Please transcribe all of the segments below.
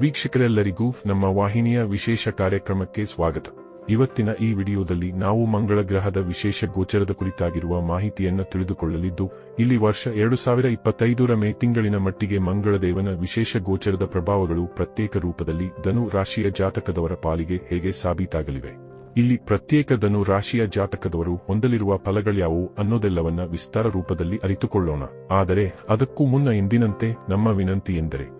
ವೀಕ್ಷಕರೆಲ್ಲರಿಗೂ ನಮ್ಮ ವಾಹಿನಿಯ ವಿಶೇಷ ಕಾರ್ಯಕ್ರಮಕ್ಕೆ ಸ್ವಾಗತ. ಇವತ್ತಿನ ಈ ವಿಡಿಯೋದಲ್ಲಿ ನಾವು ಮಂಗಳ ಗ್ರಹದ ವಿಶೇಷ ಗೋಚರದ ಕುರಿತಾಗಿರುವ ಮಾಹಿತಿಯನ್ನು ತಿಳಿದುಕೊಳ್ಳಲಿದ್ದು, ಇಲ್ಲಿ ವರ್ಷ ಎರಡು ಸಾವಿರ ಇಪ್ಪತ್ತೈದರ ಮೇ ತಿಂಗಳಿನ ಮಟ್ಟಿಗೆ ಮಂಗಳದೇವನ ವಿಶೇಷ ಗೋಚರದ ಪ್ರಭಾವಗಳು ಪ್ರತ್ಯೇಕ ರೂಪದಲ್ಲಿ ಧನು ರಾಶಿಯ ಜಾತಕದವರ ಪಾಲಿಗೆ ಹೇಗೆ ಸಾಬೀತಾಗಲಿವೆ. ಇಲ್ಲಿ ಪ್ರತ್ಯೇಕ ಧನು ರಾಶಿಯ ಜಾತಕದವರು ಹೊಂದಲಿರುವ ಫಲಗಳ್ಯಾವು ಅನ್ನೋದೆಲ್ಲವನ್ನ ವಿಸ್ತಾರ ರೂಪದಲ್ಲಿ ಅರಿತುಕೊಳ್ಳೋಣ. ಆದರೆ ಅದಕ್ಕೂ ಮುನ್ನ ಎಂದಿನಂತೆ ನಮ್ಮ ವಿನಂತಿ ಎಂದರೆ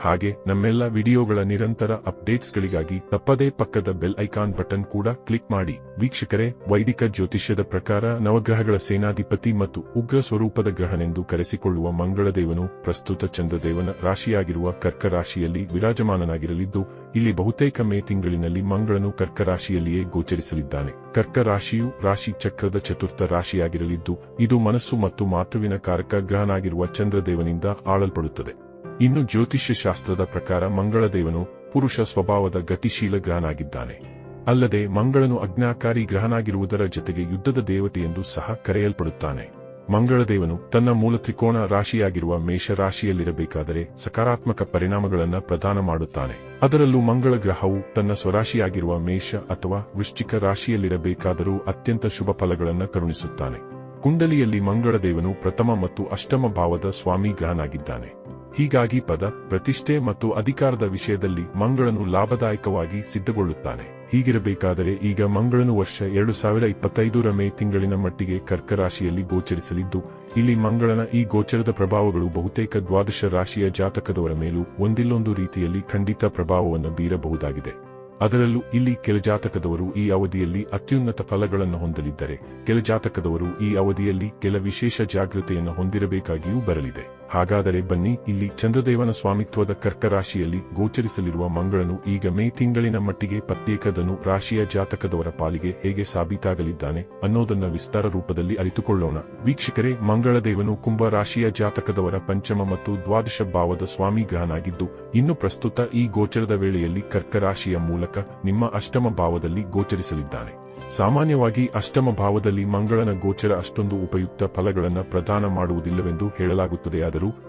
ಹಾಗೆ ನಮ್ಮೆಲ್ಲ ವಿಡಿಯೋಗಳ ನಿರಂತರ ಅಪ್ಡೇಟ್ಸ್ಗಳಿಗಾಗಿ ತಪ್ಪದೇ ಪಕ್ಕದ ಬೆಲ್ ಐಕಾನ್ ಬಟನ್ ಕೂಡ ಕ್ಲಿಕ್ ಮಾಡಿ. ವೀಕ್ಷಕರೇ, ವೈದಿಕ ಜ್ಯೋತಿಷ್ಯದ ಪ್ರಕಾರ ನವಗ್ರಹಗಳ ಸೇನಾಧಿಪತಿ ಮತ್ತು ಉಗ್ರ ಸ್ವರೂಪದ ಗ್ರಹನೆಂದು ಕರೆಸಿಕೊಳ್ಳುವ ಮಂಗಳದೇವನು ಪ್ರಸ್ತುತ ಚಂದ್ರದೇವನ ರಾಶಿಯಾಗಿರುವ ಕರ್ಕ ರಾಶಿಯಲ್ಲಿ ವಿರಾಜಮಾನನಾಗಿರಲಿದ್ದು, ಇಲ್ಲಿ ಬಹುತೇಕ ಮೇ ತಿಂಗಳಿನಲ್ಲಿ ಮಂಗಳನು ಕರ್ಕ ರಾಶಿಯಲ್ಲಿಯೇ ಗೋಚರಿಸಲಿದ್ದಾನೆ. ಕರ್ಕ ರಾಶಿಯು ರಾಶಿ ಚಕ್ರದ ಚತುರ್ಥ ರಾಶಿಯಾಗಿರಲಿದ್ದು, ಇದು ಮನಸ್ಸು ಮತ್ತು ಮಾತುವಿನ ಕಾರಕ ಗ್ರಹನಾಗಿರುವ ಚಂದ್ರದೇವನಿಂದ ಆಳಲ್ಪಡುತ್ತದೆ. ಇನ್ನು ಜ್ಯೋತಿಷ್ಯ ಶಾಸ್ತ್ರದ ಪ್ರಕಾರ ಮಂಗಳದೇವನು ಪುರುಷ ಸ್ವಭಾವದ ಗತಿಶೀಲ ಗ್ರಹನಾಗಿದ್ದಾನೆ. ಅಲ್ಲದೆ ಮಂಗಳನು ಅಜ್ಞಾಕಾರಿ ಗ್ರಹನಾಗಿರುವುದರ ಜೊತೆಗೆ ಯುದ್ಧದ ದೇವತೆ ಎಂದು ಸಹ ಕರೆಯಲ್ಪಡುತ್ತಾನೆ. ಮಂಗಳದೇವನು ತನ್ನ ಮೂಲ ತ್ರಿಕೋಣ ರಾಶಿಯಾಗಿರುವ ಮೇಷ ರಾಶಿಯಲ್ಲಿರಬೇಕಾದರೆ ಸಕಾರಾತ್ಮಕ ಪರಿಣಾಮಗಳನ್ನು ಪ್ರದಾನ ಮಾಡುತ್ತಾನೆ. ಅದರಲ್ಲೂ ಮಂಗಳ ಗ್ರಹವು ತನ್ನ ಸ್ವರಾಶಿಯಾಗಿರುವ ಮೇಷ ಅಥವಾ ವೃಶ್ಚಿಕ ರಾಶಿಯಲ್ಲಿರಬೇಕಾದರೂ ಅತ್ಯಂತ ಶುಭ ಫಲಗಳನ್ನು ಕರುಣಿಸುತ್ತಾನೆ. ಕುಂಡಲಿಯಲ್ಲಿ ಮಂಗಳದೇವನು ಪ್ರಥಮ ಮತ್ತು ಅಷ್ಟಮ ಭಾವದ ಸ್ವಾಮಿ ಗ್ರಹನಾಗಿದ್ದಾನೆ. ಹೀಗಾಗಿ ಪದ, ಪ್ರತಿಷ್ಠೆ ಮತ್ತು ಅಧಿಕಾರದ ವಿಷಯದಲ್ಲಿ ಮಂಗಳನು ಲಾಭದಾಯಕವಾಗಿ ಸಿದ್ಧಗೊಳ್ಳುತ್ತಾನೆ. ಹೀಗಿರಬೇಕಾದರೆ ಈಗ ಮಂಗಳನು ವರ್ಷ ಎರಡು ಸಾವಿರ ಇಪ್ಪತ್ತೈದರ ಮೇ ತಿಂಗಳಿನ ಮಟ್ಟಿಗೆ ಕರ್ಕ ರಾಶಿಯಲ್ಲಿ ಗೋಚರಿಸಲಿದ್ದು, ಇಲ್ಲಿ ಮಂಗಳನ ಈ ಗೋಚರದ ಪ್ರಭಾವಗಳು ಬಹುತೇಕ ದ್ವಾದಶ ರಾಶಿಯ ಜಾತಕದವರ ಮೇಲೂ ಒಂದಿಲ್ಲೊಂದು ರೀತಿಯಲ್ಲಿ ಖಂಡಿತ ಪ್ರಭಾವವನ್ನು ಬೀರಬಹುದಾಗಿದೆ. ಅದರಲ್ಲೂ ಇಲ್ಲಿ ಕೆಲ ಜಾತಕದವರು ಈ ಅವಧಿಯಲ್ಲಿ ಅತ್ಯುನ್ನತ ಫಲಗಳನ್ನು ಹೊಂದಲಿದ್ದರೆ, ಕೆಲ ಜಾತಕದವರು ಈ ಅವಧಿಯಲ್ಲಿ ಕೆಲ ವಿಶೇಷ ಜಾಗೃತೆಯನ್ನು ಹೊಂದಿರಬೇಕಾಗಿಯೂ ಬರಲಿದೆ. ಹಾಗಾದರೆ ಬನ್ನಿ, ಇಲ್ಲಿ ಚಂದ್ರದೇವನ ಸ್ವಾಮಿತ್ವದ ಕರ್ಕ ರಾಶಿಯಲ್ಲಿ ಗೋಚರಿಸಲಿರುವ ಮಂಗಳನು ಈಗ ಮೇ ತಿಂಗಳಿನ ಮಟ್ಟಿಗೆ ಪ್ರತ್ಯೇಕದನು ರಾಶಿಯ ಜಾತಕದವರ ಪಾಲಿಗೆ ಹೇಗೆ ಸಾಬೀತಾಗಲಿದ್ದಾನೆ ಅನ್ನೋದನ್ನ ವಿಸ್ತಾರ ರೂಪದಲ್ಲಿ ಅರಿತುಕೊಳ್ಳೋಣ. ವೀಕ್ಷಕರೇ, ಮಂಗಳದೇವನು ಕುಂಭ ರಾಶಿಯ ಜಾತಕದವರ ಪಂಚಮ ಮತ್ತು ದ್ವಾದಶ ಭಾವದ ಸ್ವಾಮಿ ಗ್ರಹನಾಗಿದ್ದು, ಇನ್ನು ಪ್ರಸ್ತುತ ಈ ಗೋಚರದ ವೇಳೆಯಲ್ಲಿ ಕರ್ಕ ರಾಶಿಯ ಮೂಲಕ ನಿಮ್ಮ ಅಷ್ಟಮ ಭಾವದಲ್ಲಿ ಗೋಚರಿಸಲಿದ್ದಾನೆ. ಸಾಮಾನ್ಯವಾಗಿ ಅಷ್ಟಮ ಭಾವದಲ್ಲಿ ಮಂಗಳನ ಗೋಚರ ಅಷ್ಟೊಂದು ಉಪಯುಕ್ತ ಫಲಗಳನ್ನು ಪ್ರದಾನ ಮಾಡುವುದಿಲ್ಲವೆಂದು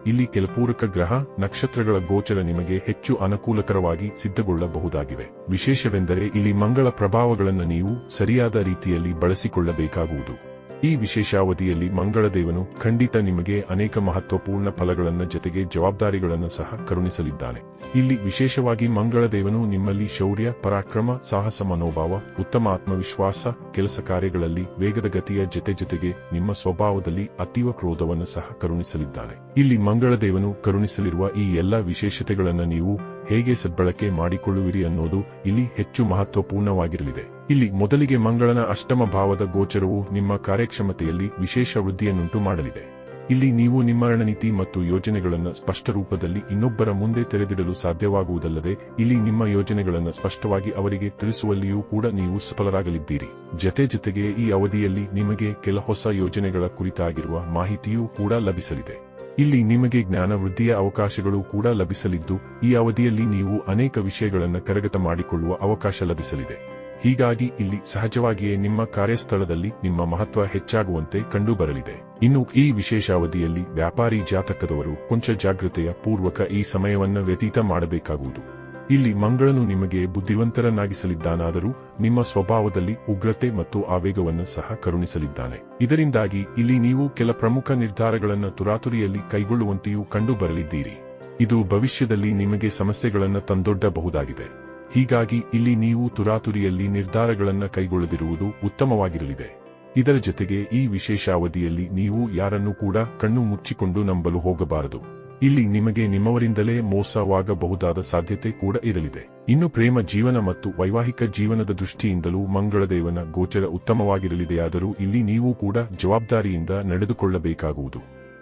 ಇಲ್ಲಿ ಕೆಲ ಪೂರಕ ಗ್ರಹ, ನಕ್ಷತ್ರಗಳ ಗೋಚರ ನಿಮಗೆ ಹೆಚ್ಚು ಅನುಕೂಲಕರವಾಗಿ ಸಿದ್ಧಗೊಳ್ಳಬಹುದಾಗಿವೆ. ವಿಶೇಷವೆಂದರೆ ಇಲ್ಲಿ ಮಂಗಳ ಪ್ರಭಾವಗಳನ್ನು ನೀವು ಸರಿಯಾದ ರೀತಿಯಲ್ಲಿ ಬಳಸಿಕೊಳ್ಳಬೇಕಾಗುವುದು. ಈ ವಿಶೇಷಾವಧಿಯಲ್ಲಿ ಮಂಗಳದೇವನು ಖಂಡಿತ ನಿಮಗೆ ಅನೇಕ ಮಹತ್ವಪೂರ್ಣ ಫಲಗಳನ್ನು ಜೊತೆಗೆ ಜವಾಬ್ದಾರಿಗಳನ್ನು ಸಹ ಕರುಣಿಸಲಿದ್ದಾನೆ. ಇಲ್ಲಿ ವಿಶೇಷವಾಗಿ ಮಂಗಳದೇವನು ನಿಮ್ಮಲ್ಲಿ ಶೌರ್ಯ, ಪರಾಕ್ರಮ, ಸಾಹಸ ಮನೋಭಾವ, ಉತ್ತಮ ಆತ್ಮವಿಶ್ವಾಸ, ಕೆಲಸ ಕಾರ್ಯಗಳಲ್ಲಿ ವೇಗದ ಗತಿಯ ಜೊತೆ ಜೊತೆಗೆ ನಿಮ್ಮ ಸ್ವಭಾವದಲ್ಲಿ ಅತೀವ ಕ್ರೋಧವನ್ನು ಸಹ ಕರುಣಿಸಲಿದ್ದಾನೆ. ಇಲ್ಲಿ ಮಂಗಳದೇವನು ಕರುಣಿಸಲಿರುವ ಈ ಎಲ್ಲ ವಿಶೇಷತೆಗಳನ್ನು ನೀವು ಹೇಗೆ ಸದ್ಬಳಕೆ ಮಾಡಿಕೊಳ್ಳುವಿರಿ ಅನ್ನೋದು ಇಲ್ಲಿ ಹೆಚ್ಚು ಮಹತ್ವಪೂರ್ಣವಾಗಿರಲಿದೆ. ಇಲ್ಲಿ ಮೊದಲಿಗೆ ಮಂಗಳನ ಅಷ್ಟಮ ಭಾವದ ಗೋಚರವು ನಿಮ್ಮ ಕಾರ್ಯಕ್ಷಮತೆಯಲ್ಲಿ ವಿಶೇಷ ವೃದ್ಧಿಯನ್ನುಂಟು ಮಾಡಲಿದೆ. ಇಲ್ಲಿ ನೀವು ನಿಮ್ಮ ರಣನೀತಿ ಮತ್ತು ಯೋಜನೆಗಳನ್ನು ಸ್ಪಷ್ಟ ರೂಪದಲ್ಲಿ ಇನ್ನೊಬ್ಬರ ಮುಂದೆ ತೆರೆದಿಡಲು ಸಾಧ್ಯವಾಗುವುದಲ್ಲದೆ, ಇಲ್ಲಿ ನಿಮ್ಮ ಯೋಜನೆಗಳನ್ನು ಸ್ಪಷ್ಟವಾಗಿ ಅವರಿಗೆ ತಿಳಿಸುವಲ್ಲಿಯೂ ಕೂಡ ನೀವು ಸಫಲರಾಗಲಿದ್ದೀರಿ. ಜತೆ ಜತೆಗೆ ಈ ಅವಧಿಯಲ್ಲಿ ನಿಮಗೆ ಕೆಲ ಹೊಸ ಯೋಜನೆಗಳ ಕುರಿತಾಗಿರುವ ಮಾಹಿತಿಯೂ ಕೂಡ ಲಭಿಸಲಿದೆ. ಇಲ್ಲಿ ನಿಮಗೆ ಜ್ಞಾನ ವೃದ್ಧಿಯ ಅವಕಾಶಗಳು ಕೂಡ ಲಭಿಸಲಿದ್ದು, ಈ ಅವಧಿಯಲ್ಲಿ ನೀವು ಅನೇಕ ವಿಷಯಗಳನ್ನು ಕರಗತ ಮಾಡಿಕೊಳ್ಳುವ ಅವಕಾಶ ಲಭಿಸಲಿದೆ. ಹೀಗಾಗಿ ಇಲ್ಲಿ ಸಹಜವಾಗಿಯೇ ನಿಮ್ಮ ಕಾರ್ಯಸ್ಥಳದಲ್ಲಿ ನಿಮ್ಮ ಮಹತ್ವ ಹೆಚ್ಚಾಗುವಂತೆ ಕಂಡುಬರಲಿದೆ. ಇನ್ನು ಈ ವಿಶೇಷ ಅವಧಿಯಲ್ಲಿ ವ್ಯಾಪಾರಿ ಜಾತಕದವರು ಕೊಂಚ ಜಾಗೃತೆಯ ಪೂರ್ವಕ ಈ ಸಮಯವನ್ನು ವ್ಯತೀತ ಮಾಡಬೇಕಾಗುವುದು. ಇಲ್ಲಿ ಮಂಗಳನು ನಿಮಗೆ ಬುದ್ಧಿವಂತರನ್ನಾಗಿಸಲಿದ್ದಾನಾದರೂ ನಿಮ್ಮ ಸ್ವಭಾವದಲ್ಲಿ ಉಗ್ರತೆ ಮತ್ತು ಆವೇಗವನ್ನು ಸಹ ಕರುಣಿಸಲಿದ್ದಾನೆ. ಇದರಿಂದಾಗಿ ಇಲ್ಲಿ ನೀವು ಕೆಲ ಪ್ರಮುಖ ನಿರ್ಧಾರಗಳನ್ನು ತುರಾತುರಿಯಲ್ಲಿ ಕೈಗೊಳ್ಳುವಂತೆಯೂ ಕಂಡುಬರಲಿದ್ದೀರಿ. ಇದು ಭವಿಷ್ಯದಲ್ಲಿ ನಿಮಗೆ ಸಮಸ್ಯೆಗಳನ್ನು ತಂದೊಡ್ಡಬಹುದಾಗಿದೆ. ಹೀಗಾಗಿ ಇಲ್ಲಿ ನೀವು ತುರಾತುರಿಯಲ್ಲಿ ನಿರ್ಧಾರಗಳನ್ನು ಕೈಗೊಳ್ಳದಿರುವುದು ಉತ್ತಮವಾಗಿರಲಿದೆ. ಇದರ ಜೊತೆಗೆ ಈ ವಿಶೇಷ ಅವಧಿಯಲ್ಲಿ ನೀವು ಯಾರನ್ನೂ ಕೂಡ ಕಣ್ಣು ಮುಚ್ಚಿಕೊಂಡು ನಂಬಲು ಹೋಗಬಾರದು. ಇಲ್ಲಿ ನಿಮಗೆ ನಿಮ್ಮವರಿಂದಲೇ ಮೋಸವಾಗಬಹುದಾದ ಸಾಧ್ಯತೆ ಕೂಡ ಇರಲಿದೆ. ಇನ್ನು ಪ್ರೇಮ ಜೀವನ ಮತ್ತು ವೈವಾಹಿಕ ಜೀವನದ ದೃಷ್ಟಿಯಿಂದಲೂ ಮಂಗಳದೇವನ ಗೋಚರ ಉತ್ತಮವಾಗಿರಲಿದೆಯಾದರೂ ಇಲ್ಲಿ ನೀವು ಕೂಡ ಜವಾಬ್ದಾರಿಯಿಂದ ನಡೆದುಕೊಳ್ಳಬೇಕಾಗುವುದು.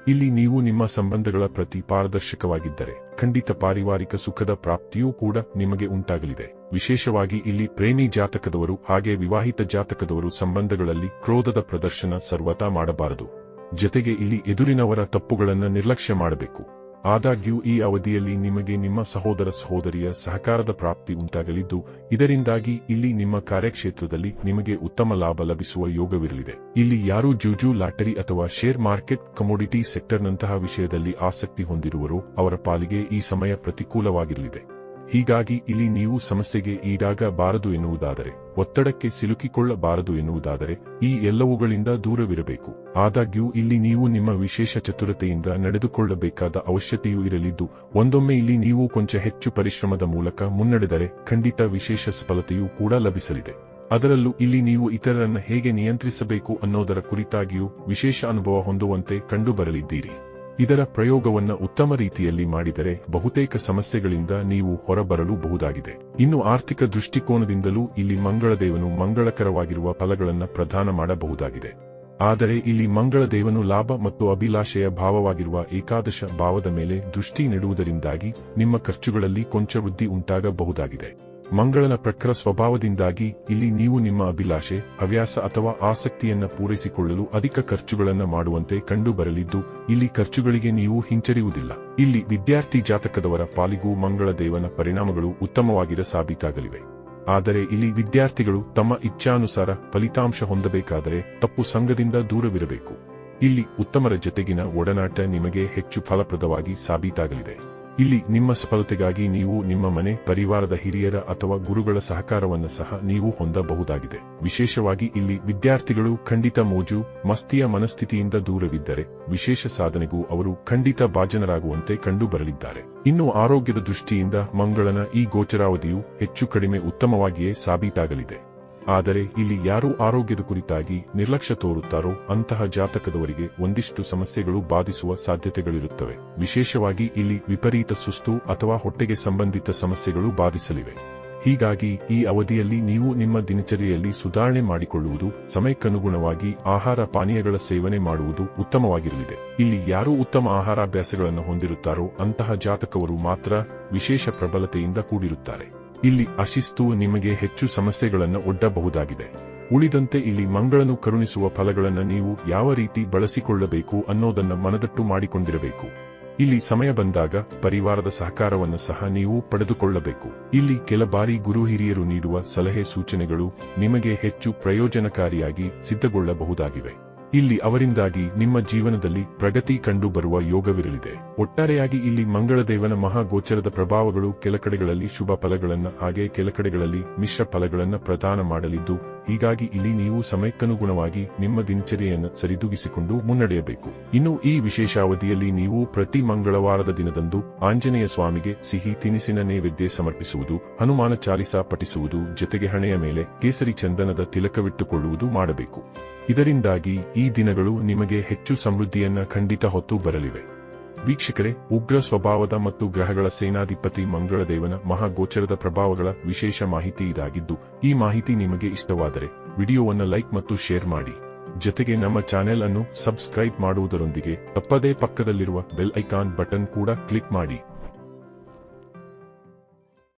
ಇಲ್ಲಿ ನೀವು ನಿಮ್ಮ ಸಂಬಂಧಗಳ ಪ್ರತಿ ಪಾರದರ್ಶಕವಾಗಿದ್ದರೆ ಖಂಡಿತ ಪಾರಿವಾರಿಕ ಸುಖದ ಪ್ರಾಪ್ತಿಯೂ ಕೂಡ ನಿಮಗೆ ಉಂಟಾಗಲಿದೆ. ವಿಶೇಷವಾಗಿ ಇಲ್ಲಿ ಪ್ರೇಮಿ ಜಾತಕದವರು ಹಾಗೆ ವಿವಾಹಿತ ಜಾತಕದವರು ಸಂಬಂಧಗಳಲ್ಲಿ ಕ್ರೋಧದ ಪ್ರದರ್ಶನ ಸರ್ವತಾ ಮಾಡಬಾರದು. ಜತೆಗೆ ಇಲ್ಲಿ ಎದುರಿನವರ ತಪ್ಪುಗಳನ್ನು ನಿರ್ಲಕ್ಷ್ಯ ಮಾಡಬೇಕು. ಆದಾಗ್ಯೂ, ಈ ಅವಧಿಯಲ್ಲಿ ನಿಮಗೆ ನಿಮ್ಮ ಸಹೋದರ ಸಹೋದರಿಯ ಸಹಕಾರದ ಪ್ರಾಪ್ತಿ ಉಂಟಾಗಲಿದ್ದು, ಇದರಿಂದಾಗಿ ಇಲ್ಲಿ ನಿಮ್ಮ ಕಾರ್ಯಕ್ಷೇತ್ರದಲ್ಲಿ ನಿಮಗೆ ಉತ್ತಮ ಲಾಭ ಲಭಿಸುವ ಯೋಗವಿರಲಿದೆ. ಇಲ್ಲಿ ಯಾರು ಜೂಜು ಲಾಟರಿ ಅಥವಾ ಶೇರ್ ಮಾರ್ಕೆಟ್ ಕಮೋಡಿಟಿ ಸೆಕ್ಟರ್ನಂತಹ ವಿಷಯದಲ್ಲಿ ಆಸಕ್ತಿ ಹೊಂದಿರುವರೋ ಅವರ ಪಾಲಿಗೆ ಈ ಸಮಯ ಪ್ರತಿಕೂಲವಾಗಿರಲಿದೆ. ಹೀಗಾಗಿ ಇಲ್ಲಿ ನೀವು ಸಮಸ್ಯೆಗೆ ಈಡಾಗಬಾರದು ಎನ್ನುವುದಾದರೆ, ಒತ್ತಡಕ್ಕೆ ಸಿಲುಕಿಕೊಳ್ಳಬಾರದು ಎನ್ನುವುದಾದರೆ, ಈ ಎಲ್ಲವುಗಳಿಂದ ದೂರವಿರಬೇಕು. ಆದಾಗ್ಯೂ, ಇಲ್ಲಿ ನೀವು ನಿಮ್ಮ ವಿಶೇಷ ಚತುರತೆಯಿಂದ ನಡೆದುಕೊಳ್ಳಬೇಕಾದ ಅವಶ್ಯತೆಯೂ ಇರಲಿದ್ದು, ಒಂದೊಮ್ಮೆ ಇಲ್ಲಿ ನೀವು ಕೊಂಚ ಹೆಚ್ಚು ಪರಿಶ್ರಮದ ಮೂಲಕ ಮುನ್ನಡೆದರೆ, ಖಂಡಿತ ವಿಶೇಷ ಸಫಲತೆಯೂ ಕೂಡ ಲಭಿಸಲಿದೆ. ಅದರಲ್ಲೂ ಇಲ್ಲಿ ನೀವು ಇತರರನ್ನು ಹೇಗೆ ನಿಯಂತ್ರಿಸಬೇಕು ಅನ್ನೋದರ ಕುರಿತಾಗಿಯೂ ವಿಶೇಷ ಅನುಭವ ಹೊಂದುವಂತೆ ಕಂಡುಬರಲಿದ್ದೀರಿ. ಇದರ ಪ್ರಯೋಗವನ್ನ ಉತ್ತಮ ರೀತಿಯಲ್ಲಿ ಮಾಡಿದರೆ ಬಹುತೇಕ ಸಮಸ್ಯೆಗಳಿಂದ ನೀವು ಹೊರಬರಲು ಬಹುದಾಗಿದೆ ಇನ್ನು ಆರ್ಥಿಕ ದೃಷ್ಟಿಕೋನದಿಂದಲೂ ಇಲ್ಲಿ ಮಂಗಳದೇವನು ಮಂಗಳಕರವಾಗಿರುವ ಫಲಗಳನ್ನು ಪ್ರದಾನ ಮಾಡಬಹುದಾಗಿದೆ. ಆದರೆ ಇಲ್ಲಿ ಮಂಗಳದೇವನು ಲಾಭ ಮತ್ತು ಅಭಿಲಾಷೆಯ ಭಾವವಾಗಿರುವ ಏಕಾದಶ ಭಾವದ ಮೇಲೆ ದೃಷ್ಟಿ ನೆಡುವುದರಿಂದಾಗಿ ನಿಮ್ಮ ಖರ್ಚುಗಳಲ್ಲಿ ಕೊಂಚ ವೃದ್ಧಿ ಉಂಟಾಗಬಹುದಾಗಿದೆ. ಮಂಗಳನ ಪ್ರಖರ ಸ್ವಭಾವದಿಂದಾಗಿ ಇಲ್ಲಿ ನೀವು ನಿಮ್ಮ ಅಭಿಲಾಷೆ, ಹವ್ಯಾಸ ಅಥವಾ ಆಸಕ್ತಿಯನ್ನ ಪೂರೈಸಿಕೊಳ್ಳಲು ಅಧಿಕ ಖರ್ಚುಗಳನ್ನು ಮಾಡುವಂತೆ ಕಂಡುಬರಲಿದ್ದು, ಇಲ್ಲಿ ಖರ್ಚುಗಳಿಗೆ ನೀವು ಹಿಂಚರಿಯುವುದಿಲ್ಲ ಇಲ್ಲಿ ವಿದ್ಯಾರ್ಥಿ ಜಾತಕದವರ ಪಾಲಿಗೂ ಮಂಗಳ ದೇವನ ಪರಿಣಾಮಗಳು ಉತ್ತಮವಾಗಿರ ಸಾಬೀತಾಗಲಿವೆ. ಆದರೆ ಇಲ್ಲಿ ವಿದ್ಯಾರ್ಥಿಗಳು ತಮ್ಮ ಇಚ್ಛಾನುಸಾರ ಫಲಿತಾಂಶ ಹೊಂದಬೇಕಾದರೆ ತಪ್ಪು ಸಂಘದಿಂದ ದೂರವಿರಬೇಕು. ಇಲ್ಲಿ ಉತ್ತಮರ ಜತೆಗಿನ ಒಡನಾಟ ನಿಮಗೆ ಹೆಚ್ಚು ಫಲಪ್ರದವಾಗಿ ಸಾಬೀತಾಗಲಿದೆ. ಇಲ್ಲಿ ನಿಮ್ಮ ಸಫಲತೆಗಾಗಿ ನೀವು ನಿಮ್ಮ ಮನೆ, ಪರಿವಾರದ ಹಿರಿಯರ ಅಥವಾ ಗುರುಗಳ ಸಹಕಾರವನ್ನು ಸಹ ನೀವು ಹೊಂದಬಹುದಾಗಿದೆ. ವಿಶೇಷವಾಗಿ ಇಲ್ಲಿ ವಿದ್ಯಾರ್ಥಿಗಳು ಖಂಡಿತ ಮೋಜು, ಮಸ್ತಿಯ ಮನಸ್ಥಿತಿಯಿಂದ ದೂರವಿದ್ದರೆ ವಿಶೇಷ ಸಾಧನೆಗೂ ಅವರು ಖಂಡಿತ ಭಾಜನರಾಗುವಂತೆ ಕಂಡುಬರಲಿದ್ದಾರೆ. ಇನ್ನು ಆರೋಗ್ಯದ ದೃಷ್ಟಿಯಿಂದ ಮಂಗಳನ ಈ ಗೋಚರಾವಧಿಯು ಹೆಚ್ಚು ಕಡಿಮೆ ಉತ್ತಮವಾಗಿಯೇ ಸಾಬೀತಾಗಲಿದೆ. ಆದರೆ ಇಲ್ಲಿ ಯಾರು ಆರೋಗ್ಯದ ಕುರಿತಾಗಿ ನಿರ್ಲಕ್ಷ್ಯ ತೋರುತ್ತಾರೋ ಅಂತಹ ಜಾತಕದವರಿಗೆ ಒಂದಿಷ್ಟು ಸಮಸ್ಯೆಗಳು ಬಾಧಿಸುವ ಸಾಧ್ಯತೆಗಳಿರುತ್ತವೆ. ವಿಶೇಷವಾಗಿ ಇಲ್ಲಿ ವಿಪರೀತ ಸುಸ್ತು ಅಥವಾ ಹೊಟ್ಟೆಗೆ ಸಂಬಂಧಿತ ಸಮಸ್ಯೆಗಳು ಬಾಧಿಸಲಿವೆ. ಹೀಗಾಗಿ ಈ ಅವಧಿಯಲ್ಲಿ ನೀವು ನಿಮ್ಮ ದಿನಚರಿಯಲ್ಲಿ ಸುಧಾರಣೆ ಮಾಡಿಕೊಳ್ಳುವುದು ಸಮಯಕ್ಕನುಗುಣವಾಗಿ ಆಹಾರ ಪಾನೀಯಗಳ ಸೇವನೆ ಮಾಡುವುದು ಉತ್ತಮವಾಗಿರಲಿದೆ. ಇಲ್ಲಿ ಯಾರು ಉತ್ತಮ ಆಹಾರಾಭ್ಯಾಸಗಳನ್ನು ಹೊಂದಿರುತ್ತಾರೋ ಅಂತಹ ಜಾತಕವರು ಮಾತ್ರ ವಿಶೇಷ ಪ್ರಬಲತೆಯಿಂದ ಕೂಡಿರುತ್ತಾರೆ. ಇಲ್ಲಿ ಅಶಿಸ್ತು ನಿಮಗೆ ಹೆಚ್ಚು ಸಮಸ್ಯೆಗಳನ್ನು ಒಡ್ಡಬಹುದಾಗಿದೆ. ಉಳಿದಂತೆ ಇಲ್ಲಿ ಮಂಗಳನು ಕರುಣಿಸುವ ಫಲಗಳನ್ನು ನೀವು ಯಾವ ರೀತಿ ಬಳಸಿಕೊಳ್ಳಬೇಕು ಅನ್ನೋದನ್ನ ಮನದಟ್ಟು ಮಾಡಿಕೊಂಡಿರಬೇಕು. ಇಲ್ಲಿ ಸಮಯ ಬಂದಾಗ ಪರಿವಾರದ ಸಹಕಾರವನ್ನು ಸಹ ನೀವು ಪಡೆದುಕೊಳ್ಳಬೇಕು. ಇಲ್ಲಿ ಕೆಲ ಬಾರಿ ಗುರು ಹಿರಿಯರು ನೀಡುವ ಸಲಹೆ ಸೂಚನೆಗಳು ನಿಮಗೆ ಹೆಚ್ಚು ಪ್ರಯೋಜನಕಾರಿಯಾಗಿ ಸಿದ್ಧಗೊಳ್ಳಬಹುದಾಗಿವೆ. ಇಲ್ಲಿ ಅವರಿಂದಾಗಿ ನಿಮ್ಮ ಜೀವನದಲ್ಲಿ ಪ್ರಗತಿ ಕಂಡು ಬರುವ ಯೋಗವಿರಲಿದೆ. ಒಟ್ಟಾರೆಯಾಗಿ ಇಲ್ಲಿ ಮಂಗಳದೇವನ ಮಹಾಗೋಚರದ ಪ್ರಭಾವಗಳು ಕೆಲ ಕಡೆಗಳಲ್ಲಿ ಶುಭ ಫಲಗಳನ್ನು ಹಾಗೆ ಕೆಲ ಕಡೆಗಳಲ್ಲಿ ಮಿಶ್ರ ಫಲಗಳನ್ನು ಪ್ರದಾನ ಮಾಡಲಿದ್ದು ಹೀಗಾಗಿ ಇಲ್ಲಿ ನೀವು ಸಮಯಕ್ಕನುಗುಣವಾಗಿ ನಿಮ್ಮ ದಿನಚರಿಯನ್ನು ಸರಿದೂಗಿಸಿಕೊಂಡು ಮುನ್ನಡೆಯಬೇಕು. ಇನ್ನು ಈ ವಿಶೇಷಾವಧಿಯಲ್ಲಿ ನೀವು ಪ್ರತಿ ಮಂಗಳವಾರದ ದಿನದಂದು ಆಂಜನೇಯ ಸ್ವಾಮಿಗೆ ಸಿಹಿ, ತಿನಿಸಿನ ನೈವೇದ್ಯ ಸಮರ್ಪಿಸುವುದು, ಹನುಮಾನ ಚಾಲಿಸ ಪಠಿಸುವುದು, ಜೊತೆಗೆ ಹಣೆಯ ಮೇಲೆ ಕೇಸರಿ ಚಂದನದ ತಿಲಕವಿಟ್ಟುಕೊಳ್ಳುವುದು ಮಾಡಬೇಕು. ಇದರಿಂದಾಗಿ ಈ ದಿನಗಳು ನಿಮಗೆ ಹೆಚ್ಚು ಸಮೃದ್ಧಿಯನ್ನ ಖಂಡಿತ ಹೊತ್ತು ಬರಲಿವೆ. ವೀಕ್ಷಕರೇ, ಉಗ್ರ ಸ್ವಭಾವದ ಮತ್ತು ಗ್ರಹಗಳ ಸೇನಾಧಿಪತಿ ಮಂಗಳದೇವನ ಮಹಾಗೋಚರದ ಪ್ರಭಾವಗಳ ವಿಶೇಷ ಮಾಹಿತಿ ಇದಾಗಿದ್ದು, ಈ ಮಾಹಿತಿ ನಿಮಗೆ ಇಷ್ಟವಾದರೆ, ವಿಡಿಯೋವನ್ನು ಲೈಕ್ ಮತ್ತು ಶೇರ್ ಮಾಡಿ. ಜೊತೆಗೆ ನಮ್ಮ ಚಾನೆಲ್ ಅನ್ನು ಸಬ್ಸ್ಕ್ರೈಬ್ ಮಾಡುವುದರೊಂದಿಗೆ, ತಪ್ಪದೇ ಪಕ್ಕದಲ್ಲಿರುವ ಬೆಲ್ ಐಕಾನ್ ಬಟನ್ ಕೂಡ ಕ್ಲಿಕ್ ಮಾಡಿ.